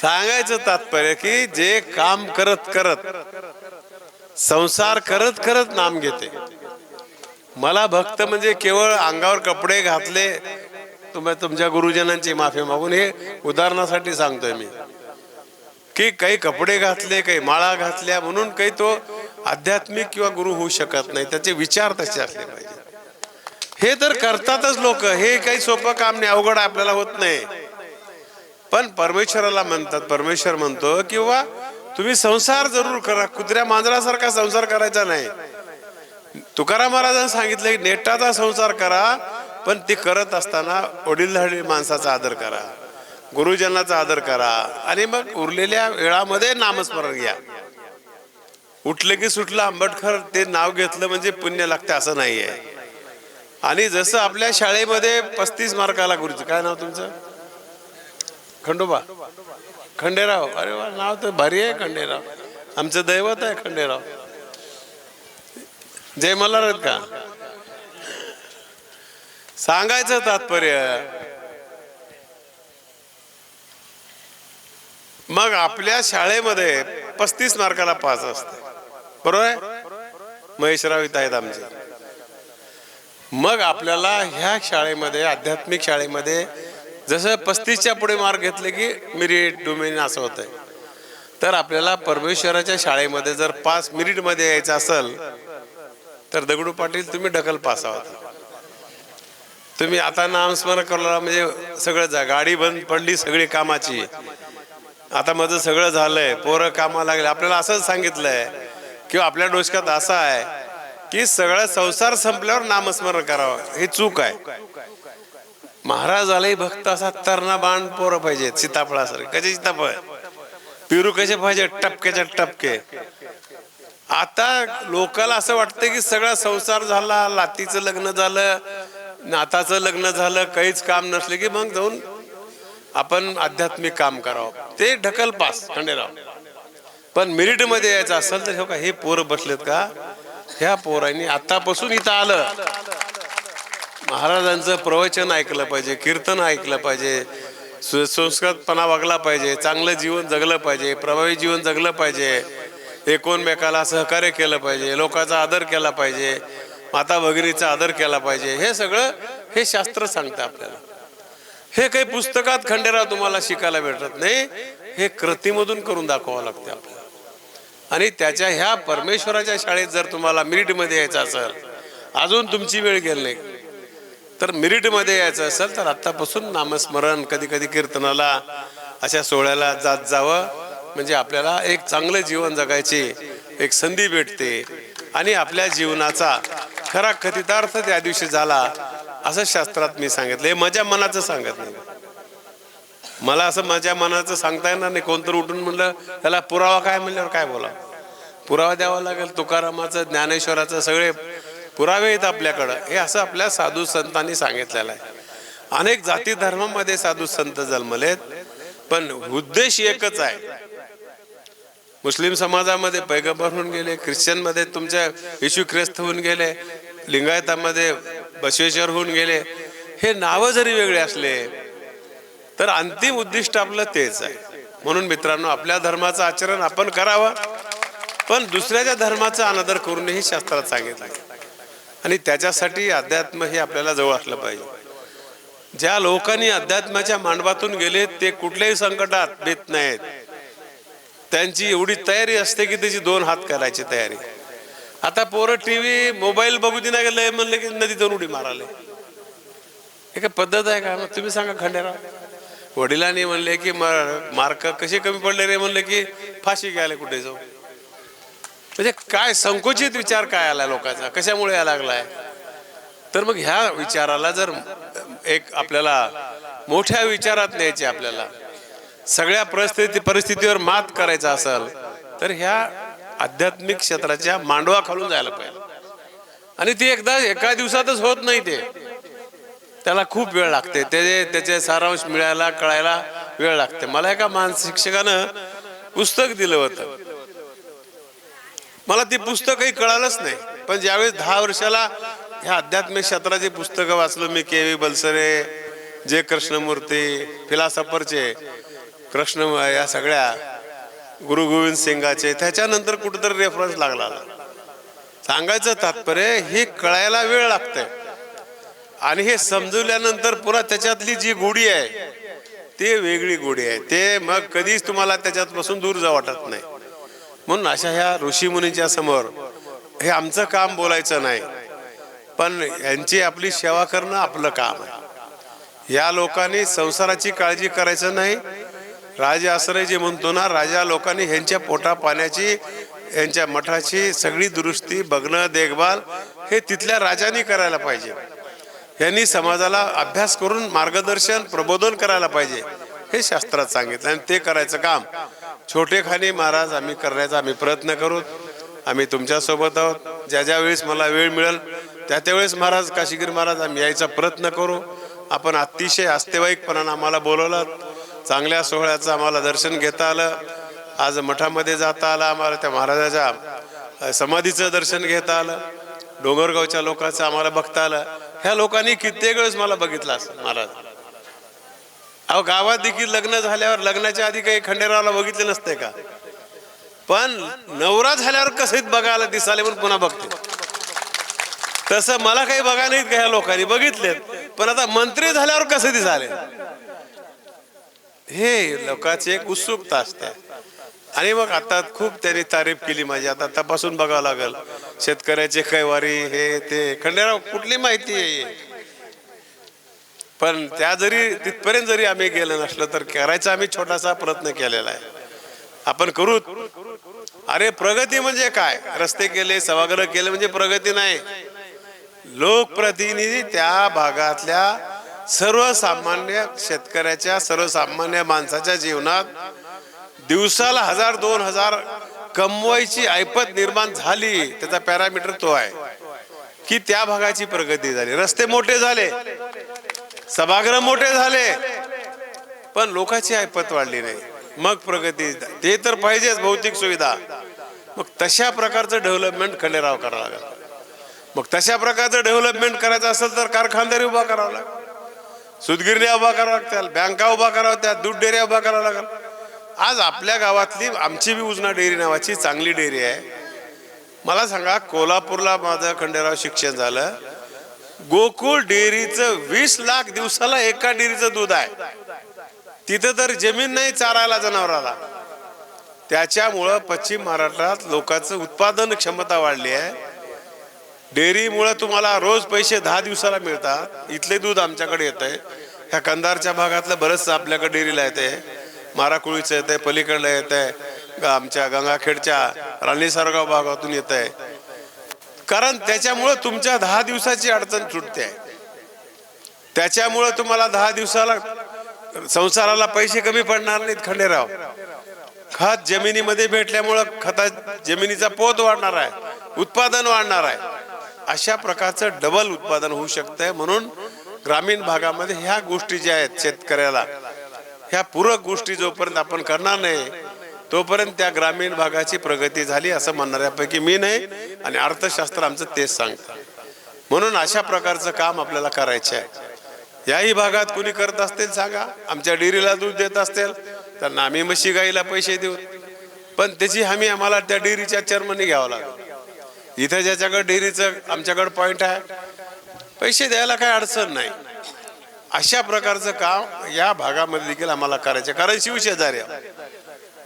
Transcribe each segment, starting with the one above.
सांगायचं तात्पर्य की जे काम करत करत संसार करत करत नाम घेते. मला भक्त म्हणजे केवळ अंगावर कपडे घातले तुम्ही तुमच्या गुरुजनांची माफी मागून हे उदाहरणासाठी सांगतोय मी. की काही कपडे घातले काही माळा घातल्या म्हणून काही तो आध्यात्मिक किंवा गुरु होऊ शकत नाही. त्याचे विचार तसे असले पाहिजे. हे तर करतातच लोक. हे काही सोपं काम नाही अवघड आपल्याला होत नाही. पण परमेश्वराला म्हणतात परमेश्वर म्हणतो किंवा तुम्ही संसार जरूर करा. कुत्र्या मांजरासारखा संसार करायचा नाही. तुकाराम महाराजांनी सांगितलं की नेटाचा संसार करा पण ते करत असताना वडीलधारी माणसाचा आदर करा. गुरुजनाचा आदर करा. आणि मग उरलेल्या वेळामध्ये नामस्मरण घ्या. उठलं की सुटलं आंबटखर ते नाव घेतलं म्हणजे पुण्य लागते असं नाही आहे आणि जसं आपल्या शाळेमध्ये पस्तीस मार्काला गुरुचं काय नाव तुमचं? खंडोबा. खंडेराव. अरे वा नाव तर भारी आहे खंडेराव. आमचं दैवत आहे खंडेराव. जय मल्हार आहेत का? सांगायचं तात्पर्य. मग आपल्या शाळेमध्ये पस्तीस मार्काला पास असते. बरोबर आहे? महेशराव इथं आहेत आमचे. मग आपल्याला ह्या शाळेमध्ये आध्यात्मिक शाळेमध्ये जसं पस्तीसच्या पुढे मार्क घेतले की मिरिट डोमेन असं होतंय. तर आपल्याला परमेश्वराच्या शाळेमध्ये जर पास मिरिटमध्ये यायचं असेल तर दगडू पाटील तुम्ही ढकल पास आहात. तुम्ही आता नामस्मरण करला म्हणजे सगळं जा गाडी बंद पडली सगळी कामाची. आता माझं सगळं झालंय पोरं कामा लागले. आपल्याला असंच सांगितलंय किंवा आपल्या डोसक्यात असं आहे की सगळं संसार संपल्यावर नामस्मरण करावं. हे चूक आहे. महाराजालाही भक्त असा तरणा बाण पोरं पाहिजेत सीताफळासारखे. कसे सीताफळ? पिरू कसे पाहिजे टपकेच्या टपके. आता लोकाला असं वाटतं की सगळा संसार झाला लातीचं लग्न झालं नाताचं लग्न झालं काहीच काम नसले की मग जाऊन आपण आध्यात्मिक काम करावं. ते ढकल पास खंडेराव. पण मिरिटमध्ये यायचं असेल तर हो का हे पोरं बसलेत का? ह्या पोरांनी आतापासून इथं आलं. महाराजांचं प्रवचन ऐकलं पाहिजे कीर्तन ऐकलं पाहिजे सुसंस्कृतपणा वागला पाहिजे चांगलं जीवन जगलं पाहिजे प्रभावी जीवन जगलं पाहिजे एकोणमेकाला सहकार्य केलं पाहिजे लोकांचा आदर केला पाहिजे माता भगिनीचा आदर केला पाहिजे हे सगळं हे शास्त्र सांगतं आपल्याला. हे काही पुस्तकात खंडेराव तुम्हाला शिकायला भेटत नाही हे कृतीमधून करून दाखवावं लागते आपल्याला. आणि त्याच्या ह्या परमेश्वराच्या शाळेत जर तुम्हाला मिरिटमध्ये यायचं असेल अजून तुमची वेळ गेली नाही. तर मिरिटमध्ये यायचं असेल तर आत्तापासून नामस्मरण कधी कधी कीर्तनाला अशा सोहळ्याला जात जावं. म्हणजे आपल्याला एक चांगलं जीवन जगायची एक संधी भेटते. आणि आपल्या जीवनाचा खरा कथितार्थ त्या दिवशी झाला असं शास्त्रात मी सांगितलं. हे माझ्या मनाचं सांगत नाही. मला असं माझ्या मनाचं सांगता येणार नाही. कोणतरी उठून म्हणलं त्याला पुरावा काय? म्हणल्यावर काय बोला पुरावा द्यावा लागेल. तुकारामाचं ज्ञानेश्वराचं सगळे पुरावे आहेत आपल्याकडं. हे असं आपल्या साधू संतांनी सांगितलेलं आहे. अनेक जाती धर्मामध्ये साधू संत जन्मलेत पण उद्देश एकच आहे. मुस्लिम समाजामध्ये पैगंबर होऊन गेले ख्रिश्चनमध्ये तुमच्या येशू ख्रिस्त होऊन गेले लिंगायतामध्ये बसवेश्वर होऊन गेले. हे नावं जरी वेगळे असले तर अंतिम उद्दिष्ट आपलं तेच आहे. म्हणून मित्रांनो आपल्या धर्माचं आचरण आपण करावं पण दुसऱ्याच्या धर्माचा अनादर करूनही शास्त्रात सांगितलं. आणि त्याच्यासाठी अध्यात्म हे आपल्याला जवळ असलं पाहिजे. ज्या लोकांनी अध्यात्माच्या मांडवातून गेले ते कुठल्याही संकटात भेट नाहीत. त्यांची एवढी तयारी असते की त्याची दोन हात करायची तयारी. आता पोरं टी व्ही मोबाईल बघू दे नाही गेलं म्हणलं की नदीतून उडी माराले हे काय पद्धत आहे का? मग तुम्ही सांगा खंडेराव. वडिलांनी म्हणले की मार्क कसे कमी पडले रे? म्हणले की फाशी घ्यायला कुठे जाऊ. म्हणजे काय संकुचित विचार काय आला लोकांचा? कशामुळे यायला लागलाय? तर मग ह्या विचाराला जर एक आपल्याला मोठ्या विचारात न्यायचे आपल्याला सगळ्या परिस्थिती परिस्थितीवर मात करायचा असेल तर ह्या आध्यात्मिक क्षेत्राच्या मांडवा खालून जायला पाहिजे. आणि ती एकदा एका दिवसातच होत नाही ते. त्याला खूप वेळ लागते. ते त्याचे सारांश मिळायला कळायला वेळ लागते. मला एका मानस शिक्षकानं पुस्तक दिलं होतं. मला ती पुस्तक काही कळालंच नाही. पण ज्यावेळेस दहा वर्षाला ह्या आध्यात्मिक क्षेत्राची पुस्तकं वाचलो मी के व्ही बलसरे जे कृष्णमूर्ती फिलासफरचे कृष्ण या सगळ्या गुरु गोविंद सिंगाचे त्याच्यानंतर कुठेतरी रेफरन्स लागला. सांगायचं तात्पर्य हे कळायला वेळ लागतंय आणि हे समजवल्यानंतर पुन्हा त्याच्यातली जी गोडी आहे ते वेगळी गोडी आहे. ते मग कधीच तुम्हाला त्याच्यापासून दूर जा वाटत नाही. म्हणून अशा ह्या ऋषीमुनीच्या समोर हे आमचं काम बोलायचं नाही. पण यांची आपली सेवा करणं आपलं काम आहे. या लोकांनी संसाराची काळजी करायचं नाही. राजे आश्रय जे म्हणतो ना राजा लोकांनी ह्यांच्या पोटा पाण्याची यांच्या मठाची सगळी दुरुस्ती बघणं देखभाल हे तिथल्या राजांनी करायला पाहिजे. यांनी समाजाला अभ्यास करून मार्गदर्शन प्रबोधन करायला पाहिजे. हे शास्त्रात सांगितलं. आणि ते करायचं काम. छोटेखानी महाराज आम्ही करण्याचा आम्ही प्रयत्न करू. आम्ही तुमच्यासोबत आहोत. ज्या ज्या वेळेस मला वेळ मिळेल त्या त्यावेळेस महाराज काशीगिरी महाराज आम्ही यायचा प्रयत्न करू. आपण अतिशय आस्तेवाईकपणानं आम्हाला बोलवलं. चांगल्या सोहळ्याचं आम्हाला दर्शन घेता आलं. आज मठामध्ये जाता आलं आम्हाला त्या महाराजाच्या समाधीचं दर्शन घेता आलं. डोंगरगावच्या लोकांचं आम्हाला बघता आलं. ह्या लोकांनी कित्येक वेळेस मला बघितला असं महाराज. अहो गावात देखील लग्न झाल्यावर लग्नाच्या आधी काही खंडेरावला बघितले नसते का? पण नवरा झाल्यावर कसं बघायला दिसाले म्हणून पुन्हा बघते. तसं मला काही बघा नाहीत का ह्या लोकांनी? बघितलेत. पण आता मंत्री झाल्यावर कसं दिसाले हे लोकांची एक उत्सुकता असते. आणि मग आता खूप त्यांनी तारीफ केली माझी. आता तपासून बघावं लागेल. शेतकऱ्याचे कैवारी हे ते. खंडेराव कुठली माहिती आहे पण त्या जरी तिथपर्यंत जरी आम्ही गेलो नसलो तर करायचा आम्ही छोटासा प्रयत्न केलेला आहे. आपण करू. अरे प्रगती म्हणजे काय? रस्ते केले सभागृह केले म्हणजे प्रगती नाही. लोकप्रतिनिधी त्या भागातल्या सर्वसामान्य शेतकऱ्याच्या सर्वसामान्य माणसाच्या जीवनात दिवसाला हजार दोन हजार कमवायची ऐपत निर्माण झाली त्याचा पॅरामीटर तो आहे. की त्या भागाची प्रगती झाली. रस्ते मोठे झाले. सभागृह मोठे झाले. पण लोकांची ऐपत वाढली नाही. मग प्रगती ते तर पाहिजेच भौतिक सुविधा. मग तशा प्रकारचं डेव्हलपमेंट खंडेराव करावं लागेल. मग तशा प्रकारचं डेव्हलपमेंट करायचं असेल तर कारखानदारी उभा करावा लागेल. सुदगिरण्या उभा करावं लागतील बँका उभा करावं त्या दूध डेऱ्या उभा करावं लागेल. आज आपल्या गावातली आमची बी उजना डेअरी नावाची चांगली डेअरी आहे. मला सांगा कोल्हापूरला माझं खंडेराव शिक्षण झालं. गोकुळ डेअरीचं वीस लाख दिवसाला एका डेअरीचं दूध आहे. तिथं तर जमीन नाही चारायला जनावराला. त्याच्यामुळं पश्चिम महाराष्ट्रात लोकांचं उत्पादन क्षमता वाढली आहे. डेअरीमुळं तुम्हाला रोज पैसे दहा दिवसाला मिळतात. इथले दूध आमच्याकडे येत आहे ह्या कंधारच्या भागातलं बरंचसं आपल्याकडे डेअरीला येते माराकुळीचं येत आहे पलीकडलं येत आहे आमच्या गंगाखेडच्या राणीसारगाव भागातून येत आहे कारण त्याच्यामुळं तुमच्या दहा दिवसाची अडचण सुटते. आहे त्याच्यामुळं तुम्हाला दहा दिवसाला संसाराला पैसे कमी पडणार नाहीत खंडेराव. खत जमिनीमध्ये भेटल्यामुळं खता जमिनीचा पोत वाढणार आहे उत्पादन वाढणार आहे. अशा प्रकारचं डबल उत्पादन होऊ शकतंय. म्हणून ग्रामीण भागामध्ये ह्या गोष्टी ज्या आहेत शेतकऱ्याला ह्या पूरक गोष्टी जोपर्यंत आपण करणार नाही तोपर्यंत त्या ग्रामीण भागाची प्रगती झाली असं म्हणणाऱ्यापैकी मी नाही आणि अर्थशास्त्र आमचं तेच सांगतं. म्हणून अशा प्रकारचं काम आपल्याला करायचं आहे. याही भागात कुणी करत असतील सांगा. आमच्या डेअरीला दूध देत असतील त्यांना आम्ही म्हशी गाईला पैसे देऊ. पण त्याची हमी आम्हाला त्या डेअरीच्या चर्मनी घ्यावं लागेल. इथं ज्याच्याकडे डेअरीचं आमच्याकडे पॉईंट आहे पैसे द्यायला काही अडचण नाही. अशा प्रकारचं काम या भागामध्ये देखील आम्हाला करायचं कारण शिवशेजारी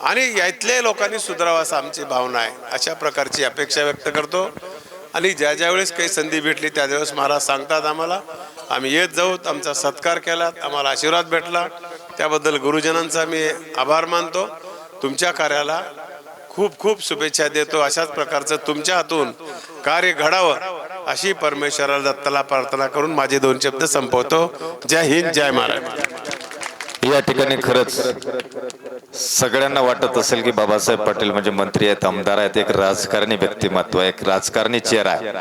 आणि यातल्या लोकांनी सुधारावा असं आमची भावना आहे. अशा प्रकारची अपेक्षा व्यक्त करतो. आणि ज्या ज्या वेळेस काही संधी भेटली त्या दिवस महाराज सांगतात आम्हाला आम्ही येत जाऊ आमचा सत्कार केला आम्हाला आशीर्वाद भेटला. त्याबद्दल गुरुजनांचा मी आभार मानतो. तुमच्या कार्याला खूप खूप शुभेच्छा देतो. अशाच प्रकारचं तुमच्या हातून कार्य घडावं अशी परमेश्वराला दत्ताला प्रार्थना करून माझे दोन शब्द संपवतो. जय हिंद जय महाराज. या ठिकाणी खरंच सगळ्यांना वाटत असेल की बाबासाहेब पाटील म्हणजे मंत्री आहेत आमदार आहेत एक राजकारणी व्यक्तिमत्व आहे, एक राजकारणी चेहरा आहे.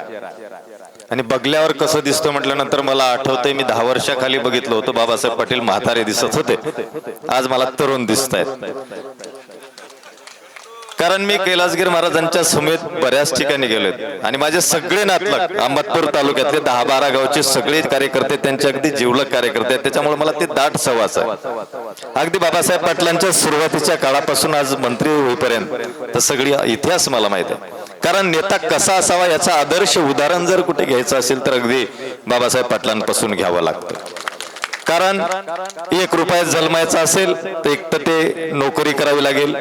आणि बघल्यावर कसं दिसतं म्हटल्यानंतर मला आठवतंय मी दहा वर्षाखाली बघितलं होतं बाबासाहेब पाटील म्हातारे दिसत होते. आज मला तरुण दिसत आहेत कारण मी कैलासगीर महाराजांच्या समेत बऱ्याच ठिकाणी गेलोय. आणि माझे सगळे नातलग अहमदपूर तालुक्यातले दहा बारा गावचे सगळे कार्यकर्ते त्यांचे अगदी जीवलक कार्यकर्ते आहेत. त्याच्यामुळे मला ते दाट सवास आहे. अगदी बाबासाहेब पाटलांच्या सुरुवातीच्या काळापासून आज मंत्री होईपर्यंत तर सगळी इतिहास मला माहीत आहे. कारण नेता कसा असावा याचा आदर्श उदाहरण जर कुठे घ्यायचं असेल तर अगदी बाबासाहेब पाटलांपासून घ्यावं लागतं. कारण एक रुपयात जन्मायचा असेल तर एक तर ते नोकरी करावी लागेल.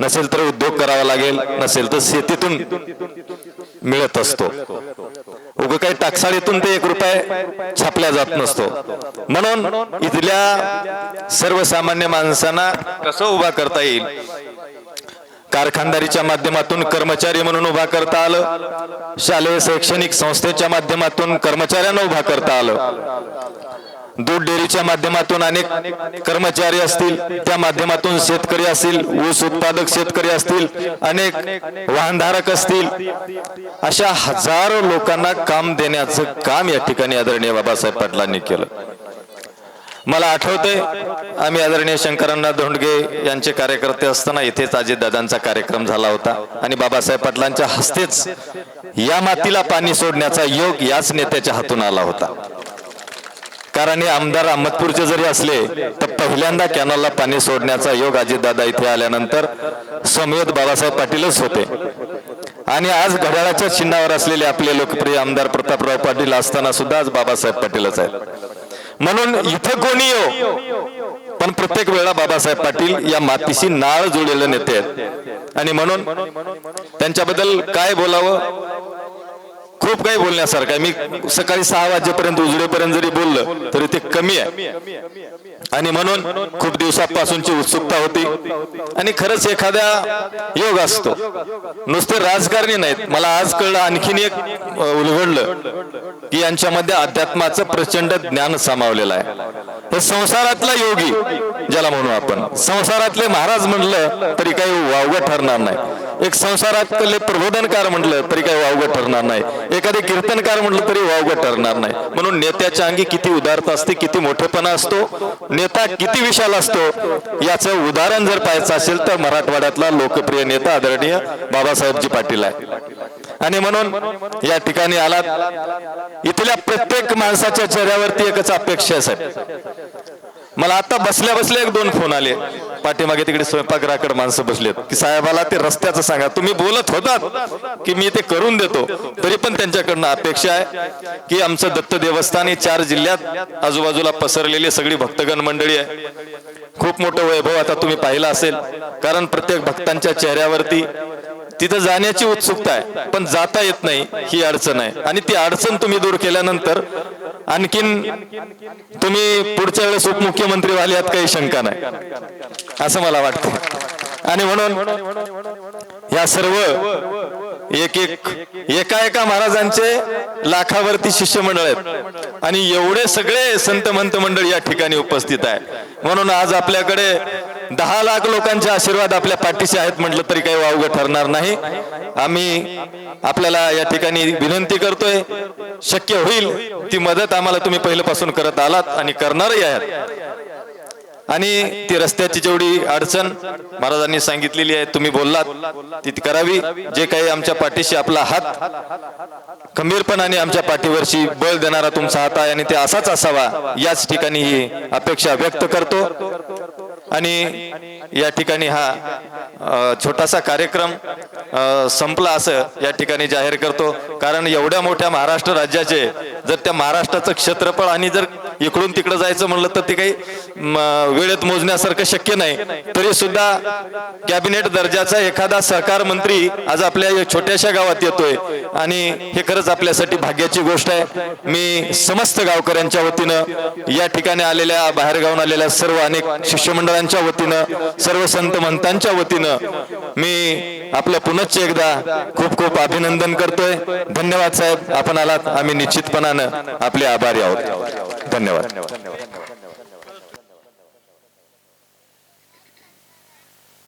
नसेल तर उद्योग करावा लागेल. नसेल तर शेतीतून मिळत असतो. उगं काही टाकसाळीतून ते एक रुपये छापल्या जात नसतो. म्हणून इथल्या सर्वसामान्य माणसांना कसं उभा करता येईल? कारखानदारीच्या माध्यमातून कर्मचारी म्हणून उभा करता आलं. शालेय शैक्षणिक संस्थेच्या माध्यमातून कर्मचाऱ्यांना उभा करता आलं. दूध डेअरीच्या माध्यमातून अनेक कर्मचारी असतील त्या माध्यमातून शेतकरी असतील ऊस उत्पादक शेतकरी असतील अनेक वाहनधारक असतील. अशा हजारो लोकांना काम देण्याचं काम या ठिकाणी आदरणीय बाबासाहेब पाटलांनी केलं. मला आठवतंय आम्ही आदरणीय शंकरांना धोंडगे यांचे कार्यकर्ते असताना इथेच अजितदादांचा कार्यक्रम झाला होता आणि बाबासाहेब पाटलांच्या हस्तेच या मातीला पाणी सोडण्याचा योग याच नेत्याच्या हातून आला होता. कारण हे आमदार अहमदपूरचे जरी असले तर पहिल्यांदा कॅनलला पाणी सोडण्याचा योग अजितदादा इथे आल्यानंतर समेत बाबासाहेब पाटीलच होते. आणि आज घड्याळाच्या चिन्हावर असलेले आपले लोकप्रिय आमदार प्रतापराव पाटील असताना सुद्धा आज बाबासाहेब पाटीलच आहेत. म्हणून इथं कोणी येऊ? पण प्रत्येक वेळा बाबासाहेब पाटील या मातीशी नाळ जुळलेले नेते आहेत. आणि म्हणून त्यांच्याबद्दल काय बोलावं? खूप काही बोलण्यासारखं आहे. मी सकाळी सहा वाजेपर्यंत उजडेपर्यंत जरी बोललं तरी ते कमी आहे. आणि म्हणून खूप दिवसापासूनची उत्सुकता होती. आणि खरंच एखाद्या योग असतो. नुसते राजकारणी नाहीत. मला आज कळलं आणखीन एक उलगडलं की यांच्यामध्ये अध्यात्माचं प्रचंड ज्ञान सामावलेलं आहे. हे संसारातला योगी ज्याला म्हणू आपण. संसारातले महाराज म्हणलं तरी काही वावगं ठरणार नाही. एक संसारातले प्रबोधनकार म्हटलं तरी काही वावगं ठरणार नाही. एखादे कीर्तनकार म्हटलं तरी वावगं ठरणार नाही. म्हणून नेत्याच्या अंगी किती उदारता असते किती मोठेपणा असतो नेता किती विशाल असतो याचं उदाहरण जर पाहायचं असेल तर मराठवाड्यातला लोकप्रिय नेता आदरणीय बाबासाहेबजी पाटील आहे. आणि म्हणून या ठिकाणी आलात. इथल्या प्रत्येक माणसाच्या चेहऱ्यावरती एकच अपेक्षा आहे मला आता बसल्या बसल्या एक दोन फोन आले. पाठीमागे तिकडे स्वयंपाकघराकडे माणसं बसलेत. की साहेबाला ते रस्त्याचं सांगा. तुम्ही बोलत होतात की मी ते करून देतो. तरी पण त्यांच्याकडनं अपेक्षा आहे की आमचं दत्त देवस्थान हे चार जिल्ह्यात आजूबाजूला पसरलेली सगळी भक्तगण मंडळी आहे. खूप मोठं वैभव आता तुम्ही पाहिलं असेल. कारण प्रत्येक भक्तांच्या चेहऱ्यावरती तिथं जाण्याची उत्सुकता आहे. पण जाता येत नाही ही अडचण आहे. आणि ती अडचण तुम्ही दूर केल्यानंतर आणखीन तुम्ही पुढच्या वेळेस उपमुख्यमंत्री व्हाल यात काही शंका नाही. असं मला वाटतं. आणि म्हणून या सर्व एक एक एका एका महाराजांचे लाखावरती शिष्यमंडळ आहेत. आणि एवढे सगळे संत मंत मंडळ या ठिकाणी उपस्थित आहे म्हणून आज आपल्याकडे दहा लाख लोकांचे आशीर्वाद आपल्या पाठीशी आहेत म्हटलं तरी काही वावगं ठरणार नाही. आम्ही आपल्याला या ठिकाणी विनंती करतोय शक्य होईल ती मदत आम्हाला तुम्ही पहिल्यापासून करत आलात आणि करणारही आहात. आणि ती रस्त्याची जेवढी अडचण महाराजांनी सांगितलेली आहे तुम्ही बोललात ती करावी. जे काही आमच्या पाठीशी आपला हात खंबीरपणाने आमच्या पाठीवरशी बळ देणारा तुमचा हात आहे आणि ते असाच असावा याच ठिकाणी ही अपेक्षा व्यक्त करतो. आणि या ठिकाणी हा छोटासा कार्यक्रम संपला असं या ठिकाणी जाहीर करतो. कारण एवढ्या मोठ्या महाराष्ट्र राज्याचे जर त्या महाराष्ट्राचं क्षेत्रफळ आणि जर इकडून तिकडं जायचं म्हणलं तर ते काही वेळेत मोजण्यासारखं शक्य नाही. तरी सुद्धा कॅबिनेट दर्जाचा एखादा सहकार मंत्री आज आपल्या या छोट्याशा गावात येतोय. आणि हे खरंच आपल्यासाठी भाग्याची गोष्ट आहे. मी समस्त गावकऱ्यांच्या वतीनं या ठिकाणी आलेल्या बाहेरगावून आलेल्या सर्व अनेक शिष्यमंडळांच्या वतीनं सर्व संत मंतांच्या वतीनं मी आपलं पुनश्च एकदा खूप खूप अभिनंदन करतोय. धन्यवाद साहेब. आपण आलात. आम्ही निश्चितपणानं आपले आभारी आहोत. धन्यवाद.